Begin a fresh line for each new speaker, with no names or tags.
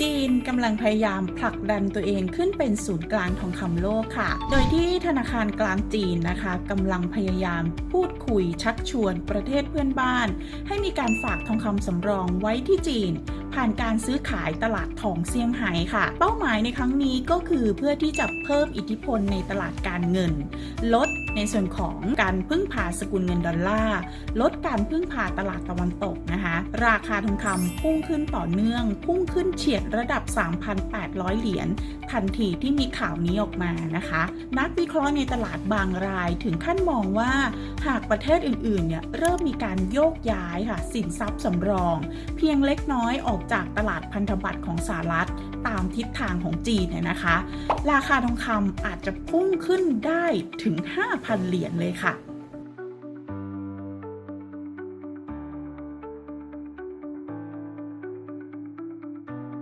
จีนกำลังพยายามผลักดันตัวเองขึ้นเป็นศูนย์กลางทองคำโลกค่ะ โดยที่ธนาคารกลางจีนนะคะกำลังพยายามพูดคุยชักชวนประเทศเพื่อนบ้าน ให้มีการฝากทองคำสำรองไว้ที่จีน ผ่านการซื้อขายตลาดทองเซี่ยงไฮ้ค่ะ เป้าหมายในครั้งนี้ก็คือเพื่อที่จะเพิ่มอิทธิพลในตลาดการเงิน ลด ในส่วนของการพึ่งพาสกุลเงินดอลลาร์ลดการพึ่งพาตลาดตะวันตกนะคะ ราคาทองคำพุ่งขึ้นต่อเนื่อง พุ่งขึ้นเฉียดระดับ 3,800 เหรียญทันทีที่มีข่าวนี้ออกมานะคะ นักวิเคราะห์ในตลาดบางรายถึงขั้นมองว่าหากประเทศอื่นๆเนี่ยเริ่มมีการโยกย้ายค่ะสินทรัพย์สำรอง เพียงเล็กน้อยออกจากตลาดพันธบัตรของสหรัฐตามทิศทางของจีนเนี่ยนะคะ ราคาทองคำอาจจะพุ่งขึ้นได้ถึง5,000 เหรียญเลยค่ะ